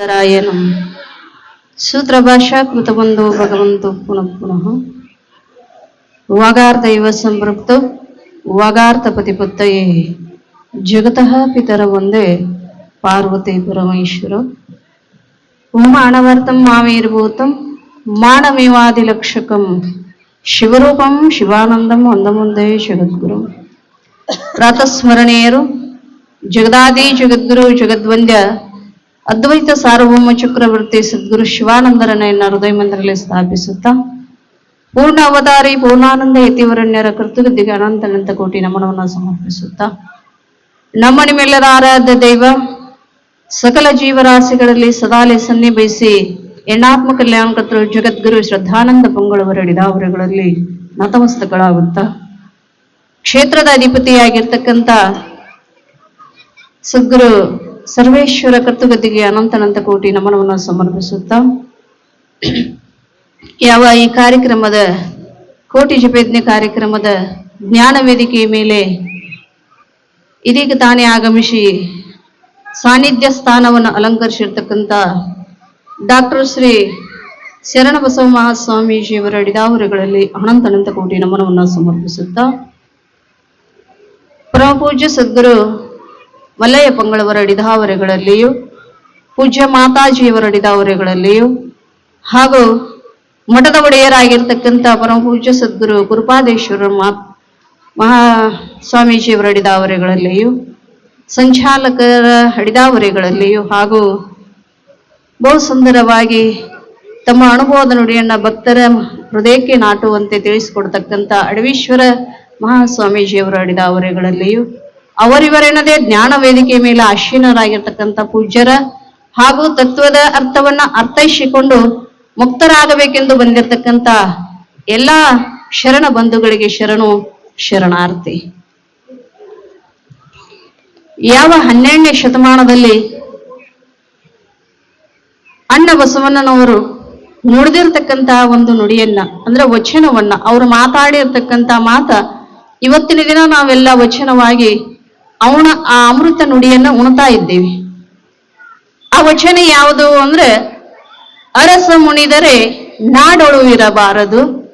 నారాయణం సూత్రభాషా కృతబంధో భగవంతో పునః పునః వాగార్థైవ సంపృప్తో వాగార్థపతిపత్తయే జగత పితర వందే పార్వతీ పరమేశ్వర మానవర్తం మామీర్భూతం మానమివాదిలక్షకం శివరూపం శివానందం అందముందే జగద్గురు ప్రాతస్మరణీయరు జగదాది జగద్గురు జగద్వంద్య ಅದ್ವೈತ ಸಾರ್ವಭೌಮ ಚಕ್ರವರ್ತಿ ಸದ್ಗುರು ಶಿವಾನಂದರನ್ನ ಹೃದಯ ಮಂದಿರದಲ್ಲಿ ಸ್ಥಾಪಿಸುತ್ತಾ, ಪೂರ್ಣ ಅವತಾರಿ ಪೂರ್ಣಾನಂದ ಯತಿವರಣ್ಯರ ಕರ್ತೃಗದ್ದಿಗೆ ಅನಂತ ಅನಂತ ಕೋಟಿ ನಮನವನ್ನು ಸಮರ್ಪಿಸುತ್ತಾ, ನಮ್ಮ ನಿಮ್ಮೆಲ್ಲರ ಆರಾಧ್ಯ ದೈವ, ಸಕಲ ಜೀವರಾಶಿಗಳಲ್ಲಿ ಸದಾಲೆ ಸನ್ನಿ ಬಯಸಿ ಎಣ್ಣಾತ್ಮ ಕಲ್ಯಾಣಕರ್ತರು ಜಗದ್ಗುರು ಶ್ರದ್ಧಾನಂದ ಪೊಂಗಳವರ ಅವರುಗಳಲ್ಲಿ ನತಮಸ್ತಕಳಾಗುತ್ತಾ, ಕ್ಷೇತ್ರದ ಅಧಿಪತಿಯಾಗಿರ್ತಕ್ಕಂಥ ಸದ್ಗುರು ಸರ್ವೇಶ್ವರ ಕರ್ತುಗದ್ದಿಗೆ ಅನಂತನಂತ ಅನಂತ ಕೋಟಿ ನಮನವನ್ನು ಸಮರ್ಪಿಸುತ್ತಾ, ಯಾವ ಈ ಕಾರ್ಯಕ್ರಮದ, ಕೋಟಿ ಜಪಯಜ್ಞ ಕಾರ್ಯಕ್ರಮದ ಜ್ಞಾನ ವೇದಿಕೆಯ ಮೇಲೆ ಇದೀಗ ತಾನೇ ಆಗಮಿಸಿ ಸಾನ್ನಿಧ್ಯ ಸ್ಥಾನವನ್ನು ಅಲಂಕರಿಸಿರ್ತಕ್ಕಂಥ ಡಾಕ್ಟರ್ ಶ್ರೀ ಶರಣ ಬಸವ ಮಹಾಸ್ವಾಮೀಜಿಯವರ ಅಡಿದಾವರುಗಳಲ್ಲಿ ಅನಂತನಂತ ಅನಂತ ಕೋಟಿ ನಮನವನ್ನು ಸಮರ್ಪಿಸುತ್ತಾ ಪರಮಪೂಜ್ಯ ಸದ್ಗುರು ಮಲ್ಲಯ್ಯ ಪಂಗಳವರ ಅಡಿದಾವರೆಗಳಲ್ಲಿಯೂ, ಪೂಜ್ಯ ಮಾತಾಜಿಯವರ ಅಡಿದಾವರೆಗಳಲ್ಲಿಯೂ, ಹಾಗೂ ಮಠದ ಒಡೆಯರಾಗಿರ್ತಕ್ಕಂಥ ಪರಮಪೂಜ್ಯ ಸದ್ಗುರು ಗುರುಪಾದೇಶ್ವರ ಮಾ ಮಹಾ ಸ್ವಾಮೀಜಿಯವರ ಅಡಿದಾವರೆಗಳಲ್ಲಿಯೂ, ಸಂಚಾಲಕರ ಅಡಿದಾವರೆಗಳಲ್ಲಿಯೂ, ಹಾಗೂ ಬಹು ಸುಂದರವಾಗಿ ತಮ್ಮ ಅನುಭವದ ನುಡಿಯನ್ನು ಭಕ್ತರ ಹೃದಯಕ್ಕೆ ನಾಟುವಂತೆ ತಿಳಿಸಿಕೊಡ್ತಕ್ಕಂಥ ಅಡವೀಶ್ವರ ಮಹಾಸ್ವಾಮೀಜಿಯವರ ಅಡಿದಾವರೆಗಳಲ್ಲಿಯೂ ಅವರಿವರೆನ್ನದೇ ಜ್ಞಾನ ವೇದಿಕೆ ಮೇಲೆ ಆಶೀನರಾಗಿರ್ತಕ್ಕಂಥ ಪೂಜ್ಯರ ಹಾಗೂ ತತ್ವದ ಅರ್ಥವನ್ನ ಅರ್ಥೈಸಿಕೊಂಡು ಮುಕ್ತರಾಗಬೇಕೆಂದು ಬಂದಿರತಕ್ಕಂಥ ಎಲ್ಲ ಶರಣ ಬಂಧುಗಳಿಗೆ ಶರಣು ಶರಣಾರ್ಥಿ. ಯಾವ ಹನ್ನೆರಡನೇ ಶತಮಾನದಲ್ಲಿ ಅಣ್ಣ ಬಸವಣ್ಣನವರು ನುಡಿದಿರ್ತಕ್ಕಂತಹ ಒಂದು ನುಡಿಯನ್ನ, ಅಂದ್ರೆ ವಚನವನ್ನ, ಅವರು ಮಾತಾಡಿರ್ತಕ್ಕಂಥ ಮಾತ ಇವತ್ತಿನ ದಿನ ನಾವೆಲ್ಲ ವಚನವಾಗಿ ಅವನ ಆ ಅಮೃತ ನುಡಿಯನ್ನ ಉಣ್ತಾ ಇದ್ದೇವೆ. ಆ ವಚನ ಯಾವುದು ಅಂದ್ರೆ, ಅರಸ ಮುಣಿದರೆ ನಾಡೊಳು ಇರಬಾರದು,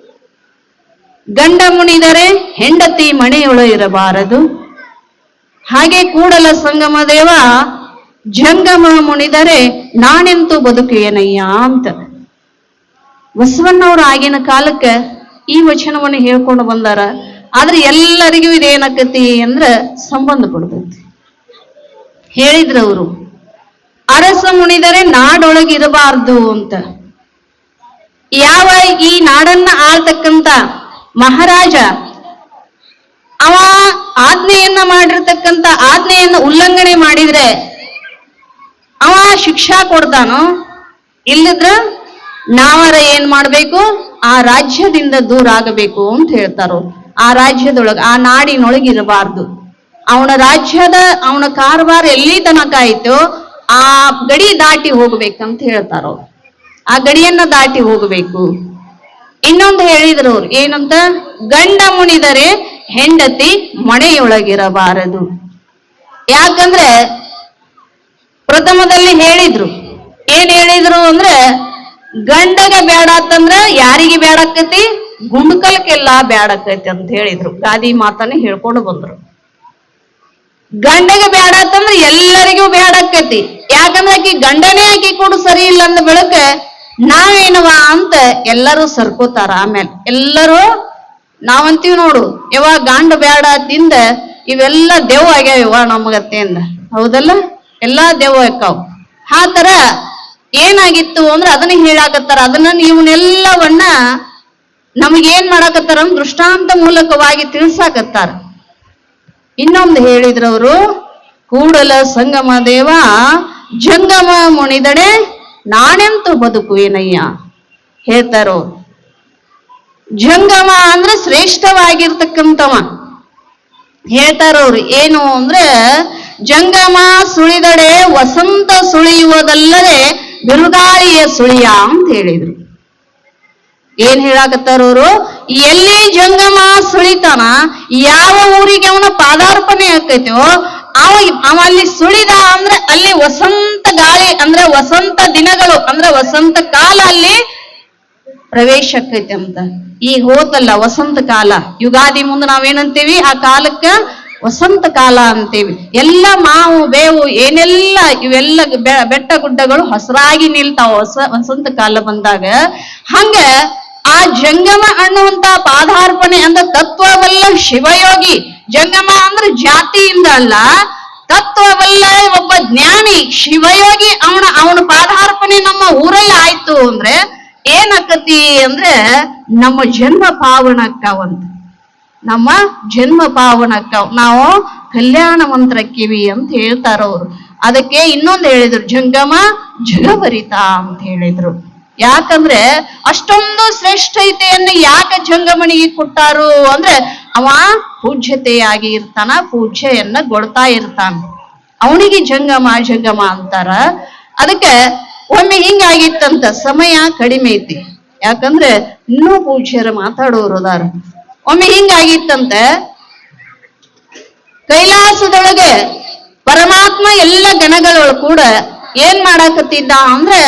ಗಂಡ ಮುಣಿದರೆ ಹೆಂಡತಿ ಮನೆಯೊಳು ಇರಬಾರದು. ಹಾಗೆ ಕೂಡಲ ಸಂಗಮ ದೇವ, ಜಂಗಮ ಮುನಿದರೆ ನಾನೆಂತೂ ಬದುಕೇನಯ್ಯ ಅಂತ. ಬಸವಣ್ಣವ್ರ ಆಗಿನ ಕಾಲಕ್ಕೆ ಈ ವಚನವನ್ನು ಹೇಳ್ಕೊಂಡು ಬಂದಾರ. ಆದ್ರೆ ಎಲ್ಲರಿಗೂ ಇದೇನಕತಿ ಅಂದ್ರ ಸಂಬಂಧ ಪಡ್ತೈತಿ ಹೇಳಿದ್ರವರು ಅರಸ ಮುನಿದರೆ ನಾಡೊಳಗಿರಬಾರ್ದು ಅಂತ. ಯಾವ ಈ ನಾಡನ್ನ ಆಳ್ತಕ್ಕಂತ ಮಹಾರಾಜ, ಅವ ಆಜ್ಞೆಯನ್ನ ಮಾಡಿರ್ತಕ್ಕಂತ ಆಜ್ಞೆಯನ್ನ ಉಲ್ಲಂಘನೆ ಮಾಡಿದ್ರೆ ಅವ ಶಿಕ್ಷಾ ಕೊಡ್ತಾನೋ? ಇಲ್ಲದ್ರ ನಾವರ ಏನ್ ಮಾಡ್ಬೇಕು? ಆ ರಾಜ್ಯದಿಂದ ದೂರ ಆಗಬೇಕು ಅಂತ ಹೇಳ್ತಾರೋ ಆ ರಾಜ್ಯದೊಳಗ, ಆ ನಾಡಿನೊಳಗೆ ಇರಬಾರ್ದು ಅವನ ರಾಜ್ಯದ, ಅವನ ಕಾರವಾರ ಎಲ್ಲಿ ತನಕ ಆಯ್ತೋ, ಆ ಗಡಿ ದಾಟಿ ಹೋಗ್ಬೇಕಂತ ಹೇಳ್ತಾರೋ ಆ ಗಡಿಯನ್ನ ದಾಟಿ ಹೋಗಬೇಕು. ಇನ್ನೊಂದು ಹೇಳಿದ್ರು ಅವ್ರು, ಏನಂತ? ಗಂಡ ಮುನಿದರೆ ಹೆಂಡತಿ ಮನೆಯೊಳಗಿರಬಾರದು. ಯಾಕಂದ್ರೆ, ಪ್ರಥಮದಲ್ಲಿ ಹೇಳಿದ್ರು. ಏನ್ ಹೇಳಿದ್ರು ಅಂದ್ರೆ, ಗಂಡಗೆ ಬೇಡ ಅಂತಂದ್ರ ಯಾರಿಗೆ ಬೇಡಕ್ಕತಿ ಗುಂಡ್ಕಲ್ಕೆಲ್ಲ ಬ್ಯಾಡಕೈತಿ ಅಂತ ಹೇಳಿದ್ರು. ಗಾದಿ ಮಾತನ್ನ ಹೇಳ್ಕೊಂಡು ಬಂದ್ರು. ಗಂಡಗೆ ಬ್ಯಾಡ ಅಂತಂದ್ರೆ ಎಲ್ಲರಿಗೂ ಬೇಡಕ್ಕತಿ ಯಾಕಂದ್ರೆ ಆಕಿ ಗಂಡನೇ ಆಕಿ ಕೊಡು ಸರಿ ಇಲ್ಲ ಅಂದ ಬೆಳಕ ನಾವೇನವ ಅಂತ ಎಲ್ಲರೂ ಸರ್ಕೋತಾರ ಆಮೇಲೆ ಎಲ್ಲರೂ ನಾವಂತೀವಿ ನೋಡು ಯಾವ ಗಂಡ ಬ್ಯಾಡ ತಿಂದ ಇವೆಲ್ಲ ದೇವ್ ಆಗ್ಯಾವ ನಮಗತ್ತೆಯಿಂದ ಹೌದಲ್ಲ? ಎಲ್ಲಾ ದೇವ್ ಆಕಾವ್ ಆತರ ತರ ಏನಾಗಿತ್ತು ಅಂದ್ರೆ ಅದನ್ನ ಹೇಳಾಕತ್ತಾರ. ಅದನ್ನ ಇವನ್ನೆಲ್ಲವನ್ನ ನಮಗೇನ್ ಮಾಡಾಕತ್ತಾರ ದೃಷ್ಟಾಂತ ಮೂಲಕವಾಗಿ ತಿಳ್ಸಾಕತ್ತಾರ. ಇನ್ನೊಂದು ಹೇಳಿದ್ರವರು, ಕೂಡಲ ಸಂಗಮ ದೇವ ಜಂಗಮ ಮುಣಿದಡೆ ನಾನೆಂತೂ ಬದುಕುವೇನಯ್ಯ? ಹೇಳ್ತಾರೋ, ಜಂಗಮ ಅಂದ್ರೆ ಶ್ರೇಷ್ಠವಾಗಿರ್ತಕ್ಕಂಥವ. ಹೇಳ್ತಾರವ್ರು ಏನು ಅಂದ್ರೆ ಜಂಗಮ ಸುಳಿದಡೆ ವಸಂತ ಸುಳಿಯುವುದಲ್ಲದೆ ಬಿರುಗಾಳಿಯ ಸುಳಿಯ ಅಂತ ಹೇಳಿದ್ರು. ಏನ್ ಹೇಳಾಕತ್ತಾರವ್ರು ಎಲ್ಲಿ ಜಂಗಮ ಸುಳಿತಾನ, ಯಾವ ಊರಿಗೆ ಅವನ ಪಾದಾರ್ಪಣೆ ಆಕೈತೋ, ಅವ ಅವ ಅಲ್ಲಿ ಸುಳಿದ ಅಂದ್ರೆ ಅಲ್ಲಿ ವಸಂತ ಗಾಳಿ ಅಂದ್ರೆ ವಸಂತ ದಿನಗಳು ಅಂದ್ರೆ ವಸಂತ ಕಾಲ ಅಲ್ಲಿ ಪ್ರವೇಶ ಆಕೈತಿ ಅಂತ. ಈ ಹೋತಲ್ಲ ವಸಂತ ಕಾಲ. ಯುಗಾದಿ ಮುಂದೆ ನಾವೇನಂತೀವಿ? ಆ ಕಾಲಕ್ಕ ವಸಂತ ಕಾಲ ಅಂತೀವಿ. ಎಲ್ಲ ಮಾವು, ಬೇವು, ಏನೆಲ್ಲ ಇವೆಲ್ಲ ಬೆಟ್ಟ ಗುಡ್ಡಗಳು ಹಸರಾಗಿ ನಿಲ್ತಾವ. ಹೊಸ ವಸಂತ ಕಾಲ ಬಂದಾಗ ಹಂಗ ಆ ಜಂಗಮ ಅನ್ನುವಂತ ಪಾದಾರ್ಪಣೆ ಅಂದ್ರೆ ತತ್ವವಲ್ಲ ಶಿವಯೋಗಿ. ಜಂಗಮ ಅಂದ್ರೆ ಜಾತಿಯಿಂದ ಅಲ್ಲ, ತತ್ವವಲ್ಲ ಒಬ್ಬ ಜ್ಞಾನಿ, ಶಿವಯೋಗಿ ಅವನ ಅವನ ಪಾದಾರ್ಪಣೆ ನಮ್ಮ ಊರಲ್ಲಿ ಆಯ್ತು ಅಂದ್ರೆ ಏನಾಕತಿ ಅಂದ್ರೆ ನಮ್ಮ ಜನ್ಮ ಪಾವನಕ್ಕವಂತ ನಮ್ಮ ಜನ್ಮ ಪಾವನಕ್ಕ ನಾವು ಕಲ್ಯಾಣ ಮಂತ್ರ ಕಿವಿ ಅಂತ ಹೇಳ್ತಾರ ಅವ್ರು. ಅದಕ್ಕೆ ಇನ್ನೊಂದು ಹೇಳಿದ್ರು, ಜಂಗಮ ಜಗಭರಿತ ಅಂತ ಹೇಳಿದ್ರು. ಯಾಕಂದ್ರೆ ಅಷ್ಟೊಂದು ಶ್ರೇಷ್ಠತೆಯನ್ನು ಯಾಕೆ ಜಂಗಮಣಿಗೆ ಕೊಟ್ಟಾರು ಅಂದ್ರೆ ಅವ ಪೂಜ್ಯತೆಯಾಗಿ ಇರ್ತಾನ ಪೂಜೆಯನ್ನ ಕೊಡ್ತಾ ಇರ್ತಾನ. ಅವನಿಗೆ ಜಂಗಮ ಜಂಗಮ ಅಂತಾರ. ಅದಕ್ಕೆ ಒಮ್ಮೆ ಹಿಂಗಾಗಿತ್ತಂತ ಸಮಯ ಕಡಿಮೆ ಐತಿ. ಯಾಕಂದ್ರೆ ಇನ್ನೂ ಪೂಜ್ಯರು ಮಾತಾಡೋರು ಅದಾರ. ಒಮ್ಮೆ ಹಿಂಗಾಗಿತ್ತಂತೆ, ಕೈಲಾಸದೊಳಗೆ ಪರಮಾತ್ಮ ಎಲ್ಲ ಗಣಗಳೊಳ ಕೂಡ ಏನ್ ಮಾಡಾಕತ್ತಿದ್ದ ಅಂದ್ರೆ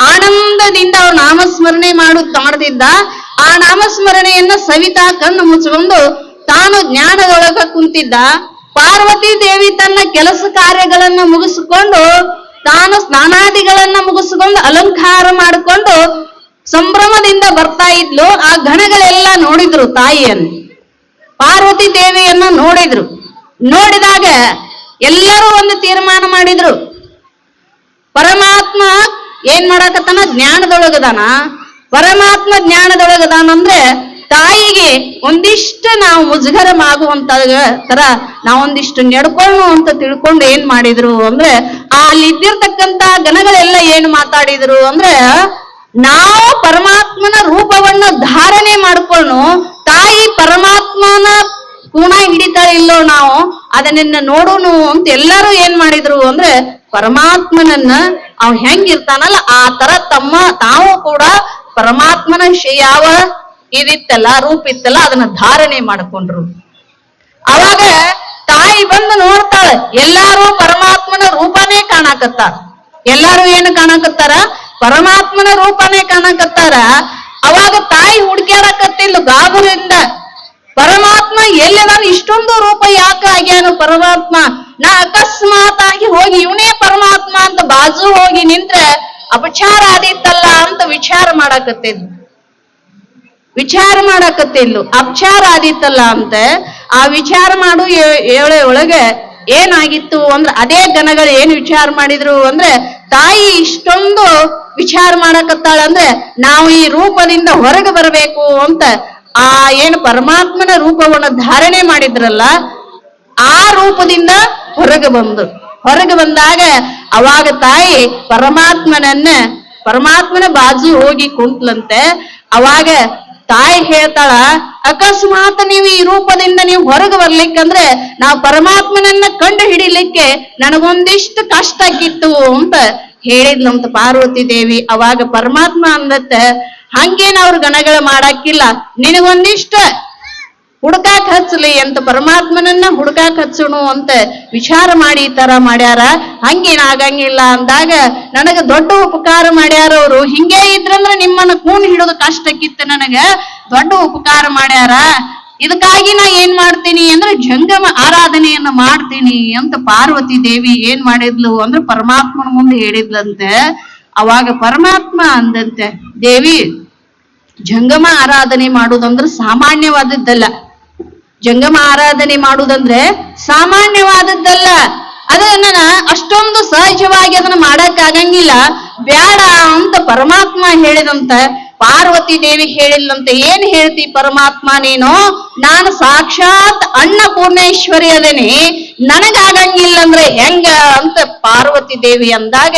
ಆನಂದದಿಂದ ಅವ್ರು ನಾಮಸ್ಮರಣೆ ಮಾಡು ಮಾಡ್ತಿದ್ದ ಆ ನಾಮಸ್ಮರಣೆಯನ್ನ ಸವಿತಾ ಕಣ್ಣು ಮುಚ್ಕೊಂಡು ತಾನು ಜ್ಞಾನದೊಳಗ ಕುಂತಿದ್ದ. ಪಾರ್ವತಿ ದೇವಿ ತನ್ನ ಕೆಲಸ ಕಾರ್ಯಗಳನ್ನ ಮುಗಿಸಿಕೊಂಡು, ತಾನು ಸ್ನಾನಾದಿಗಳನ್ನ ಮುಗಿಸಿಕೊಂಡು ಅಲಂಕಾರ ಮಾಡಿಕೊಂಡು ಸಂಭ್ರಮದಿಂದ ಬರ್ತಾ ಇದ್ಲು. ಆ ಗಣಗಳೆಲ್ಲ ನೋಡಿದ್ರು ತಾಯಿಯನ್ನು. ಪಾರ್ವತಿ ದೇವಿಯನ್ನ ನೋಡಿದ್ರು. ನೋಡಿದಾಗ ಎಲ್ಲರೂ ಒಂದು ತೀರ್ಮಾನ ಮಾಡಿದ್ರು. ಪರಮಾತ್ಮ ಏನ್ ಮಾಡಾಕತ್ತಾನ? ಜ್ಞಾನದೊಳಗದಾನ ಪರಮಾತ್ಮ ಜ್ಞಾನದೊಳಗದಾನ ಅಂದ್ರೆ ತಾಯಿಗೆ ಒಂದಿಷ್ಟು ನಾವು ಮುಜುಗರಮಾಗುವಂತ ತರ ನಾವೊಂದಿಷ್ಟು ನಡ್ಕೊಳ್ಳು ಅಂತ ತಿಳ್ಕೊಂಡು ಏನ್ ಮಾಡಿದ್ರು ಅಂದ್ರೆ ಅಲ್ಲಿ ಇದ್ದಿರ್ತಕ್ಕಂತ ಗಣಗಳೆಲ್ಲ ಏನ್ ಮಾತಾಡಿದ್ರು ಅಂದ್ರೆ ನಾವು ಪರಮಾತ್ಮನ ರೂಪವನ್ನ ಧಾರಣೆ ಮಾಡ್ಕೊಂಡು ತಾಯಿ ಪರಮಾತ್ಮನ ಕೂಣ ಹಿಡಿತಾಳೆ ಇಲ್ಲೋ ನಾವು ಅದನ್ನ ನೋಡೋನು ಅಂತ ಎಲ್ಲರೂ ಏನ್ ಮಾಡಿದ್ರು ಅಂದ್ರೆ ಪರಮಾತ್ಮನನ್ನ ಅವ್ ಹೆಂಗಿರ್ತಾನಲ್ಲ ಆ ತರ ತಮ್ಮ ತಾವು ಕೂಡ ಪರಮಾತ್ಮನ ಯಾವ ಇದಿತ್ತಲ್ಲ, ರೂಪ ಇತ್ತಲ್ಲ, ಅದನ್ನ ಧಾರಣೆ ಮಾಡ್ಕೊಂಡ್ರು. ಅವಾಗ ತಾಯಿ ಬಂದು ನೋಡ್ತಾಳ, ಎಲ್ಲಾರು ಪರಮಾತ್ಮನ ರೂಪನೇ ಕಾಣಕತ್ತಾರ. ಎಲ್ಲಾರು ಏನು ಕಾಣಕತ್ತಾರ? ಪರಮಾತ್ಮನ ರೂಪನೇ ಕಾಣಕತ್ತಾರ. ಅವಾಗ ತಾಯಿ ಹುಡ್ಕ್ಯಾಡಕತ್ತಿಲ್ಲ ಗಾಬುರಿಂದ ಪರಮಾತ್ಮ ಎಲ್ಲದಾನ ಇಷ್ಟೊಂದು ರೂಪ ಯಾಕೆ ಆಗ್ಯಾನು ಪರಮಾತ್ಮ? ನಾ ಅಕಸ್ಮಾತ್ ಆಗಿ ಹೋಗಿ ಇವನೇ ಪರಮಾತ್ಮ ಅಂತ ಬಾಜು ಹೋಗಿ ನಿಂತ್ರೆ ಅಪಚಾರ ಆದಿತ್ತಲ್ಲ ಅಂತ ವಿಚಾರ ಮಾಡಾಕತ್ತಿದ್ಲು. ವಿಚಾರ ಮಾಡಾಕತ್ತಿದ್ಲು. ಅಪಚಾರ ಆದಿತ್ತಲ್ಲ ಅಂತ ಆ ವಿಚಾರ ಮಾಡು ಏಳೆ ಒಳಗೆ ಏನಾಗಿತ್ತು ಅಂದ್ರೆ ಅದೇ ಗಣಗಳು ಏನ್ ವಿಚಾರ ಮಾಡಿದ್ರು ಅಂದ್ರೆ ತಾಯಿ ಇಷ್ಟೊಂದು ವಿಚಾರ ಮಾಡಕತ್ತಾಳ ಅಂದ್ರೆ ನಾವು ಈ ರೂಪದಿಂದ ಹೊರಗೆ ಬರಬೇಕು ಅಂತ ಆ ಏನು ಪರಮಾತ್ಮನ ರೂಪವನ್ನು ಧಾರಣೆ ಮಾಡಿದ್ರಲ್ಲ, ಆ ರೂಪದಿಂದ ಹೊರಗೆ ಬಂದು. ಹೊರಗೆ ಬಂದಾಗ ಅವಾಗ ತಾಯಿ ಪರಮಾತ್ಮನನ್ನ, ಪರಮಾತ್ಮನ ಬಾಜು ಹೋಗಿ ಕುಂತ್ಲಂತೆ. ಅವಾಗ ತಾಯಿ ಹೇಳ್ತಾಳ, ಅಕಸ್ಮಾತ್ ನೀವು ಈ ರೂಪದಿಂದ ನೀವು ಹೊರಗೆ ಬರ್ಲಿಕ್ಕಂದ್ರೆ ನಾವು ಪರಮಾತ್ಮನನ್ನ ಕಂಡು ಹಿಡಿಲಿಕ್ಕೆ ನನಗೊಂದಿಷ್ಟು ಕಷ್ಟ ಆಗಿತ್ತು ಅಂತ ಹೇಳಿದ್ಲಂತ ಪಾರ್ವತಿ ದೇವಿ. ಅವಾಗ ಪರಮಾತ್ಮ ಅಂದತ್ತ, ಹಂಗೇನ ಅವ್ರ ಗಣಗಳ ಮಾಡಾಕಿಲ್ಲ ನಿನಗೊಂದಿಷ್ಟ ಹುಡ್ಕಾಕ್ ಹಚ್ಚಲಿ ಅಂತ ಪರಮಾತ್ಮನನ್ನ ಹುಡ್ಕಾಕ್ ಹಚ್ಚಣು ಅಂತ ವಿಚಾರ ಮಾಡಿ ಈ ತರ ಮಾಡ್ಯಾರ. ಹಂಗೇನ್ ಆಗಂಗಿಲ್ಲ ಅಂದಾಗ ನನಗ ದೊಡ್ಡ ಉಪಕಾರ ಮಾಡ್ಯಾರ ಅವರು. ಹಿಂಗೆ ಇದ್ರಂದ್ರ ನಿಮ್ಮನ್ನ ಕೂನ್ ಹಿಡಿದು ಕಷ್ಟಕ್ಕಿತ್ತು ನನಗ. ದೊಡ್ಡ ಉಪಕಾರ ಮಾಡ್ಯಾರ. ಇದಕ್ಕಾಗಿ ನಾ ಏನ್ ಮಾಡ್ತೀನಿ ಅಂದ್ರೆ ಜಂಗಮ ಆರಾಧನೆಯನ್ನ ಮಾಡ್ತೀನಿ ಅಂತ ಪಾರ್ವತಿ ದೇವಿ ಏನ್ ಮಾಡಿದ್ಲು ಅಂದ್ರೆ ಪರಮಾತ್ಮನ ಮುಂದೆ ಹೇಳಿದ್ಲಂತೆ. ಅವಾಗ ಪರಮಾತ್ಮ ಅಂದಂತೆ, ದೇವಿ, ಜಂಗಮ ಆರಾಧನೆ ಮಾಡುವುದಂದ್ರೆ ಸಾಮಾನ್ಯವಾದದ್ದಲ್ಲ. ಜಂಗಮ ಆರಾಧನೆ ಮಾಡುವುದಂದ್ರೆ ಸಾಮಾನ್ಯವಾದದ್ದಲ್ಲ. ಅದನ್ನ ಅಷ್ಟೊಂದು ಸಹಜವಾಗಿ ಅದನ್ನ ಮಾಡಕ್ ಆಗಂಗಿಲ್ಲ ಬ್ಯಾಡ ಅಂತ ಪರಮಾತ್ಮ ಹೇಳಿದಂತ, ಪಾರ್ವತಿ ದೇವಿ ಹೇಳಿಲ್ಲಂತ ಏನ್ ಹೇಳ್ತಿ ಪರಮಾತ್ಮ ನೀನು? ನಾನು ಸಾಕ್ಷಾತ್ ಅನ್ನಪೂರ್ಣೇಶ್ವರಿ ಅದೇನಿ. ನನಗಾಗಂಗಿಲ್ಲ ಅಂದ್ರೆ ಹೆಂಗ ಅಂತ ಪಾರ್ವತಿ ದೇವಿ ಅಂದಾಗ,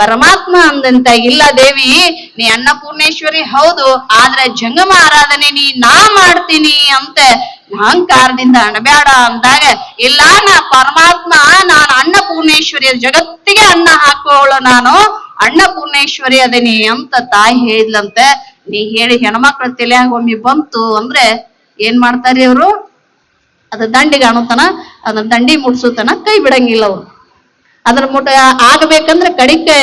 ಪರಮಾತ್ಮ ಅಂದಂತ, ಇಲ್ಲ ದೇವಿ, ನೀ ಅನ್ನಪೂರ್ಣೇಶ್ವರಿ ಹೌದು, ಆದ್ರೆ ಜಂಗಮ ಆರಾಧನೆ ನೀ ನಾ ಮಾಡ್ತೀನಿ ಅಂತ ಅಹಂಕಾರದಿಂದ ಅಣಬ್ಯಾಡ ಅಂದಾಗ, ಇಲ್ಲ ನಾ ಪರಮಾತ್ಮ, ನಾನು ಅನ್ನಪೂರ್ಣೇಶ್ವರಿಯ ಜಗತ್ತಿಗೆ ಅನ್ನ ಹಾಕೋಳು ನಾನು ಅನ್ನಪೂರ್ಣೇಶ್ವರಿ ಅದೇನಿ ಅಂತ ತಾಯಿ ಹೇಳಿದ್ಲಂತೆ. ನೀ ಹೇಳಿ ಹೆಣ್ಮಕ್ಳ ತಲೆಯಾಗ ಒಮ್ಮೆ ಬಂತು ಅಂದ್ರೆ ಏನ್ ಮಾಡ್ತಾರಿ ಅವರು? ಅದ ದಂಡಿಗೆ ಅಣುತನ ಅದನ್ನ ದಂಡಿ ಮುಟ್ಸುತನ ಕೈ ಬಿಡಂಗಿಲ್ಲ ಅವ್ರು. ಅದ್ರ ಮುಟ ಆಗ್ಬೇಕಂದ್ರೆ ಕಡಿಕೆ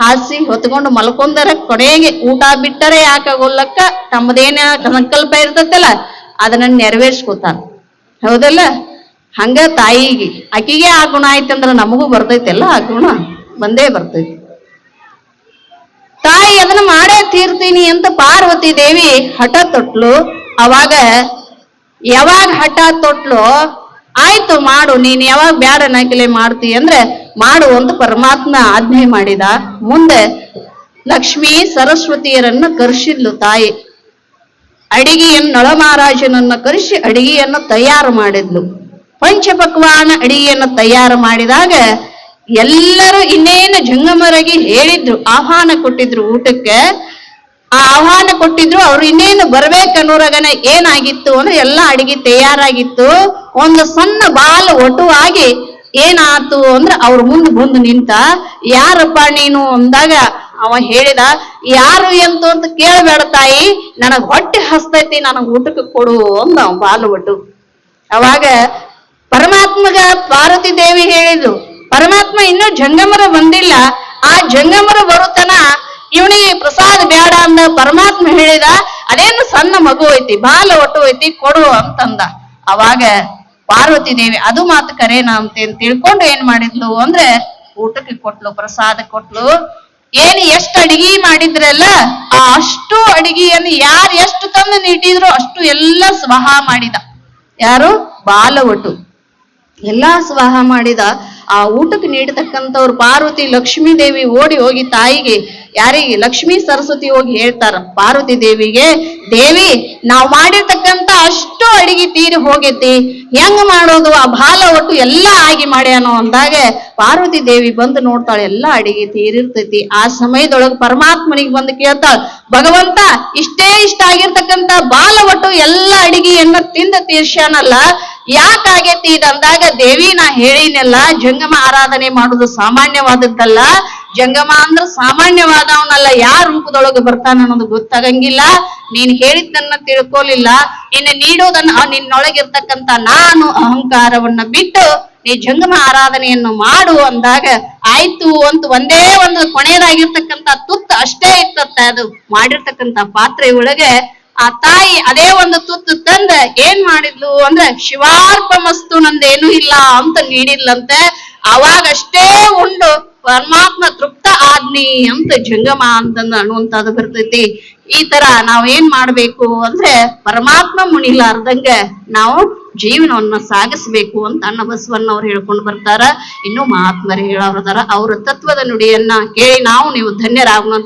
ಹಾಸಿ ಹೊತ್ಕೊಂಡು ಮಲ್ಕೊಂಡರ ಕೊನೆಗೆ ಊಟ ಬಿಟ್ಟರೆ ಯಾಕಾಗೋಲ್ಲಕ್ಕ ತಮ್ಮದೇನ ಸಂಕಲ್ಪ ಇರ್ತೈತಲ್ಲ ಅದನ್ನ ನೆರವೇರ್ಸ್ಕೊತಾರ ಹೌದಲ್ಲ? ಹಂಗ ತಾಯಿಗೆ ಆಕಿಗೆ ಆ ಗುಣ ಆಯ್ತಂದ್ರ ನಮಗೂ ಬರ್ತೈತಲ್ಲ ಆ ಗುಣ ಬಂದೇ ಬರ್ತೈತಿ. ತಾಯಿ ಅದನ್ನ ಮಾಡೇ ತೀರ್ತೀನಿ ಅಂತ ಪಾರ್ವತಿ ದೇವಿ ಹಠ ತೊಟ್ಲು, ಅವಾಗ ಯಾವಾಗ ಹಠ ತೊಟ್ಲು, ಆಯ್ತು ಮಾಡು, ನೀನ್ ಯಾವಾಗ ಬ್ಯಾಡ ನಕಲೆ ಮಾಡ್ತಿ ಅಂದ್ರೆ ಮಾಡು ಅಂತ ಪರಮಾತ್ಮ ಆಜ್ಞೆ ಮಾಡಿದ. ಮುಂದೆ ಲಕ್ಷ್ಮಿ ಸರಸ್ವತಿಯರನ್ನ ಕರ್ಸಿದ್ಲು ತಾಯಿ. ಅಡಿಗೆಯನ್ನು ನಳಮಹಾರಾಜನನ್ನ ಕರೆಸಿ ಅಡಿಗೆಯನ್ನು ತಯಾರು ಮಾಡಿದ್ಲು. ಪಂಚಪಕ್ವಾನ ಅಡಿಗೆಯನ್ನು ತಯಾರು ಮಾಡಿದಾಗ ಎಲ್ಲರೂ ಇನ್ನೇನು ಜಂಗಮರಗಿ ಹೇಳಿದ್ರು, ಆಹ್ವಾನ ಕೊಟ್ಟಿದ್ರು ಊಟಕ್ಕೆ. ಆ ಆಹ್ವಾನ ಕೊಟ್ಟಿದ್ರು, ಅವ್ರು ಇನ್ನೇನು ಬರ್ಬೇಕನ್ನೋರಾಗನ ಏನಾಗಿತ್ತು ಅಂದ್ರೆ ಎಲ್ಲ ಅಡಿಗೆ ತಯಾರಾಗಿತ್ತು. ಒಂದು ಸಣ್ಣ ಬಾಲ ಒಟುವಾಗಿ ಏನಾತು ಅಂದ್ರೆ ಅವ್ರ ಮುಂದೆ ಬಂದು ನಿಂತ, ಯಾರಪ್ಪ ನೀನು ಅಂದಾಗ ಅವ ಹೇಳಿದ, ಯಾರು ಎಂತು ಅಂತ ಕೇಳಬೇಡ ತಾಯಿ, ನನಗ್ ಹೊಟ್ಟೆ ಹಸ್ತೈತಿ, ನನಗ್ ಊಟಕ್ಕೆ ಕೊಡು ಅಂದ ಅವ ಬಾಲ ಒಟ್ಟು. ಅವಾಗ ಪರಮಾತ್ಮಗ ಪಾರ್ವತಿ ದೇವಿ ಹೇಳಿದ್ರು ಪರಮಾತ್ಮ ಇನ್ನೂ ಜಂಗಮರ ಬಂದಿಲ್ಲ. ಆ ಜಂಗಮರ ಬರುತ್ತನ ಇವನಿಗೆ ಪ್ರಸಾದ ಬೇಡ ಅಂದ ಪರಮಾತ್ಮ ಹೇಳಿದ, ಅದೇನು ಸಣ್ಣ ಮಗು ಐತಿ, ಬಾಲ ಒಟ್ಟು ಐತಿ, ಕೊಡು ಅಂತಂದ. ಅವಾಗ ಪಾರ್ವತಿ ದೇವಿ, ಅದು ಮಾತು ಕರೇನಾ ಅಂತ ತಿಳ್ಕೊಂಡು ಏನ್ ಮಾಡಿದ್ಲು? ಅಂದ್ರೆ, ಊಟಕ್ಕೆ ಕೊಟ್ಲು, ಪ್ರಸಾದ ಕೊಟ್ಲು ಏನ್ ಎಷ್ಟು ಅಡಿಗೆ ಮಾಡಿದ್ರಲ್ಲ ಆ ಅಷ್ಟು ಅಡಿಗೆಯನ್ನು ಯಾರು ಎಷ್ಟು ತಂದು ನೀಟಿದ್ರು ಅಷ್ಟು ಎಲ್ಲ ಸ್ವಹ ಮಾಡಿದ. ಯಾರು? ಬಾಲವಟು. ಎಲ್ಲಾ ಸ್ವಹ ಮಾಡಿದ. ಆ ಊಟಕ್ಕೆ ನೀಡತಕ್ಕಂಥವ್ರು ಪಾರ್ವತಿ ಲಕ್ಷ್ಮೀ ದೇವಿ ಓಡಿ ಹೋಗಿ ತಾಯಿಗೆ ಯಾರಿಗೆ? ಲಕ್ಷ್ಮೀ ಸರಸ್ವತಿ ಹೋಗಿ ಹೇಳ್ತಾರ, ಪಾರ್ವತಿ ದೇವಿಗೆ, ದೇವಿ, ನಾವು ಮಾಡಿರ್ತಕ್ಕಂತ ಅಷ್ಟು ಅಡಿಗೆ ತೀರಿ ಹೋಗೈತಿ, ಹೆಂಗ್ ಮಾಡೋದು? ಆ ಬಾಲ ಒಟ್ಟು ಎಲ್ಲಾ ಆಗಿ ಮಾಡ್ಯಾನೋ ಅಂದಾಗ ಪಾರ್ವತಿ ದೇವಿ ಬಂದು ನೋಡ್ತಾಳೆ, ಎಲ್ಲಾ ಅಡಿಗೆ ತೀರಿರ್ತೈತಿ. ಆ ಸಮಯದೊಳಗೆ ಪರಮಾತ್ಮನಿಗೆ ಬಂದು ಕೇಳ್ತಾಳ, ಭಗವಂತ, ಇಷ್ಟೇ ಇಷ್ಟ ಆಗಿರ್ತಕ್ಕಂತ ಬಾಲ ಒಟ್ಟು ಎಲ್ಲ ಅಡಿಗೆಯನ್ನ ತಿಂದ ತೀರ್ಸ್ಯಾನಲ್ಲ ಯಾಕಾಗೈತಿ ಇದಂದಾಗ ದೇವಿ ನಾ ಹೇಳಿನೆಲ್ಲ, ಜಂಗಮ ಆರಾಧನೆ ಮಾಡುದು ಸಾಮಾನ್ಯವಾದದ್ದಲ್ಲ. ಜಂಗಮ ಅಂದ್ರ ಸಾಮಾನ್ಯವಾದವನಲ್ಲ, ಯಾರ ರೂಪದೊಳಗೆ ಬರ್ತಾನ ಅನ್ನೋದು ಗೊತ್ತಾಗಂಗಿಲ್ಲ. ನೀನ್ ಹೇಳಿದ್ದನ್ನ ತಿಳ್ಕೊಲಿಲ್ಲ. ಇನ್ನು ನೀಡೋದನ್ನ ನಿನ್ನೊಳಗಿರ್ತಕ್ಕಂತ ನಾನು ಅಹಂಕಾರವನ್ನ ಬಿಟ್ಟು ನೀ ಜಂಗಮ ಆರಾಧನೆಯನ್ನು ಮಾಡು ಅಂದಾಗ ಆಯ್ತು ಅಂತ ಒಂದೇ ಒಂದು ಕೊನೆಯದಾಗಿರ್ತಕ್ಕಂತ ತುತ್ತು ಅಷ್ಟೇ ಇತ್ತತ್ತ ಅದು. ಮಾಡಿರ್ತಕ್ಕಂತ ಪಾತ್ರೆ ಒಳಗೆ ಆ ತಾಯಿ ಅದೇ ಒಂದು ತುತ್ತು ತಂದ ಏನ್ ಮಾಡಿದ್ಲು ಅಂದ್ರೆ ಶಿವಾರ್ಪಮಸ್ತು ನಂದೇನು ಇಲ್ಲ ಅಂತ ನೀಡಿದ್ಲಂತೆ. ಅವಾಗಷ್ಟೇ ಉಂಡು, ಪರಮಾತ್ಮ ತೃಪ್ತ ಆಜ್ಞಿ ಅಂತ ಜಂಗಮ ಅಂತಂದ ಅನ್ನುವಂಥದ್ದು ಬರ್ತೈತಿ. ಈ ತರ ನಾವ್ ಏನ್ ಮಾಡ್ಬೇಕು ಅಂದ್ರೆ ಪರಮಾತ್ಮ ಮುಣಿಲಾರ್ದಂಗ ನಾವು ಜೀವನವನ್ನ ಸಾಗಿಸ್ಬೇಕು ಅಂತ ಅನ್ನ ಬಸವಣ್ಣ ಅವ್ರು ಹೇಳ್ಕೊಂಡು ಬರ್ತಾರ. ಇನ್ನು ಮಹಾತ್ಮರು ಹೇಳೋರದಾರ, ಅವ್ರ ತತ್ವದ ನುಡಿಯನ್ನ ಕೇಳಿ ನಾವು ನೀವು ಧನ್ಯರಾಗುವಂತ